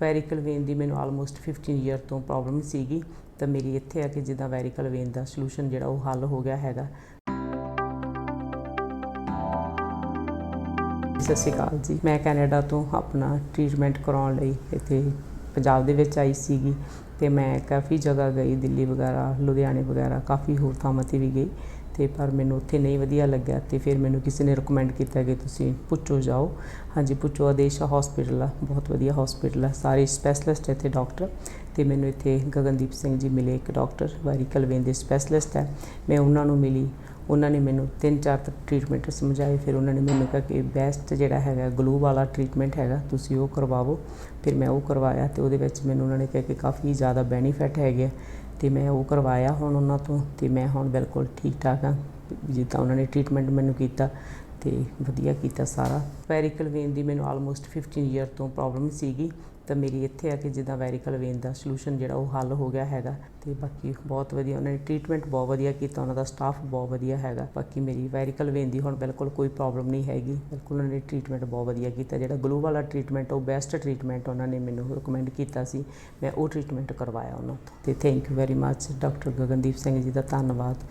ਵੈਰੀਕਲ vein ਦੀ ਮੈਨੂੰ almost 15 year ਤੋਂ problem ਸੀਗੀ, ਤਾਂ ਮੇਰੀ ਇੱਥੇ ਆ ਕਿ ਜਿੱਦਾਂ ਵੈਰੀਕਲ ਵੇਨ ਦਾ ਸੋਲੂਸ਼ਨ ਜਿਹੜਾ ਉਹ ਹੱਲ ਹੋ ਗਿਆ ਹੈਗਾ। ਸਤਿ ਸ਼੍ਰੀ ਅਕਾਲ ਜੀ। ਮੈਂ ਕੈਨੇਡਾ ਤੋਂ ਆਪਣਾ ਟ੍ਰੀਟਮੈਂਟ ਕਰਾਉਣ ਲਈ ਇੱਥੇ ਪੰਜਾਬ ਦੇ ਵਿੱਚ ਆਈ ਸੀਗੀ, ਤੇ ਮੈਂ ਕਾਫੀ ਜਗ੍ਹਾ ਗਈ, ਦਿੱਲੀ ਵਗੈਰਾ, ਲੁਧਿਆਣੇ ਵਗੈਰਾ, ਕਾਫੀ ਹੋਰ ਥਾਵਾਂ ਤੇ ਵੀ ਗਈ। ਤੇ ਪਰ ਮੈਨੂੰ ਉੱਥੇ ਨਹੀਂ ਵਧੀਆ ਲੱਗਿਆ ਤੇ ਫਿਰ ਮੈਨੂੰ ਕਿਸੇ ਨੇ ਰეკਮੈਂਡ ਕੀਤਾ ਕਿ ਤੁਸੀਂ ਪੁੱਛੋ ਜਾਓ। ਹਾਂਜੀ, ਪੁੱਛੋ ਆਦੇਸ਼ਾ ਹਸਪੀਟਲ ਆ, ਬਹੁਤ ਵਧੀਆ ਹਸਪੀਟਲ ਆ, ਸਾਰੇ ਸਪੈਸ਼ਲਿਸਟ ਇੱਥੇ ਡਾਕਟਰ ਤੇ ਮੈਨੂੰ ਇੱਥੇ ਗਗਨਦੀਪ ਸਿੰਘ ਜੀ ਮਿਲੇ ਇੱਕ ਡਾਕਟਰ ਵੈਰੀਕਲ ਵੇਨ ਦੇ ਸਪੈਸ਼ਲਿਸਟ ਹੈ ਮੈਂ ਉਹਨਾਂ ਨੂੰ ਮਿਲੀ ਉਹਨਾਂ ਨੇ ਮੈਨੂੰ ਤਿੰਨ ਚਾਰ ਤੱਕ ਟ੍ਰੀਟਮੈਂਟ ਸਮਝਾਏ, ਫਿਰ ਉਹਨਾਂ ਨੇ ਮੈਨੂੰ ਕਿਹਾ ਕਿ ਬੈਸਟ ਜਿਹੜਾ ਹੈਗਾ ਗਲੂ ਵਾਲਾ ਟ੍ਰੀਟਮੈਂਟ ਹੈਗਾ, ਤੁਸੀਂ ਉਹ ਕਰਵਾਵੋ। ਫਿਰ ਮੈਂ ਉਹ ਕਰਵਾਇਆ ਤੇ ਉਹਦੇ ਵਿੱਚ ਮੈਨੂੰ ਉਹਨਾਂ ਨੇ ਕਿਹਾ ਕਿ ਕਾਫੀ ਜ਼ਿਆਦਾ ਬੈਨੀਫਿਟ ਹੈਗੇ ਆ। ਤੇ ਮੈਂ ਉਹ ਕਰਵਾਇਆ ਹੁਣ ਉਹਨਾਂ ਤੋਂ ਤੇ ਮੈਂ ਹੁਣ ਬਿਲਕੁਲ ਠੀਕ ਠਾਕ ਹਾਂ ਜਿੱਦਾਂ ਉਹਨਾਂ ਨੇ ਟ੍ਰੀਟਮੈਂਟ ਮੈਨੂੰ ਕੀਤਾ ਤੇ ਵਧੀਆ ਕੀਤਾ ਸਾਰਾ। ਵੈਰੀਕਲ ਵੇਨ ਦੀ ਮੈਨੂੰ ਆਲਮੋਸਟ 15 ਈਅਰ ਤੋਂ ਪ੍ਰੋਬਲਮ ਸੀਗੀ। ਤਾਂ ਮੇਰੀ ਇੱਥੇ ਆ ਕਿ ਜਿੱਦਾਂ ਵੈਰੀਕਲ ਵੇਨ ਦਾ ਸੋਲੂਸ਼ਨ ਜਿਹੜਾ ਉਹ ਹੱਲ ਹੋ ਗਿਆ ਹੈਗਾ ਤੇ ਬਾਕੀ ਬਹੁਤ ਵਧੀਆ ਉਹਨਾਂ ਨੇ ਟ੍ਰੀਟਮੈਂਟ ਬਹੁਤ ਵਧੀਆ ਕੀਤਾ, ਉਹਨਾਂ ਦਾ ਸਟਾਫ ਬਹੁਤ ਵਧੀਆ ਹੈਗਾ। ਬਾਕੀ ਮੇਰੀ ਵੈਰੀਕਲ ਵੇਨ ਦੀ ਹੁਣ ਬਿਲਕੁਲ ਕੋਈ ਪ੍ਰੋਬਲਮ ਨਹੀਂ ਹੈਗੀ। ਬਿਲਕੁਲ ਉਹਨਾਂ ਨੇ ਟ੍ਰੀਟਮੈਂਟ ਬਹੁਤ ਵਧੀਆ ਕੀਤਾ। ਜਿਹੜਾ ਗਲੂ ਵਾਲਾ ਟ੍ਰੀਟਮੈਂਟ ਉਹ ਬੈਸਟ ਟ੍ਰੀਟਮੈਂਟ ਉਹਨਾਂ ਨੇ ਮੈਨੂੰ ਰეკਮੈਂਡ ਕੀਤਾ ਸੀ। ਮੈਂ ਉਹ ਟ੍ਰੀਟਮੈਂਟ ਕਰਵਾਇਆ ਉਹਨਾਂ ਤੋਂ। ਤੇ thank you very much doctor Gagandeep Singh ji ਦਾ ਧੰਨਵਾਦ।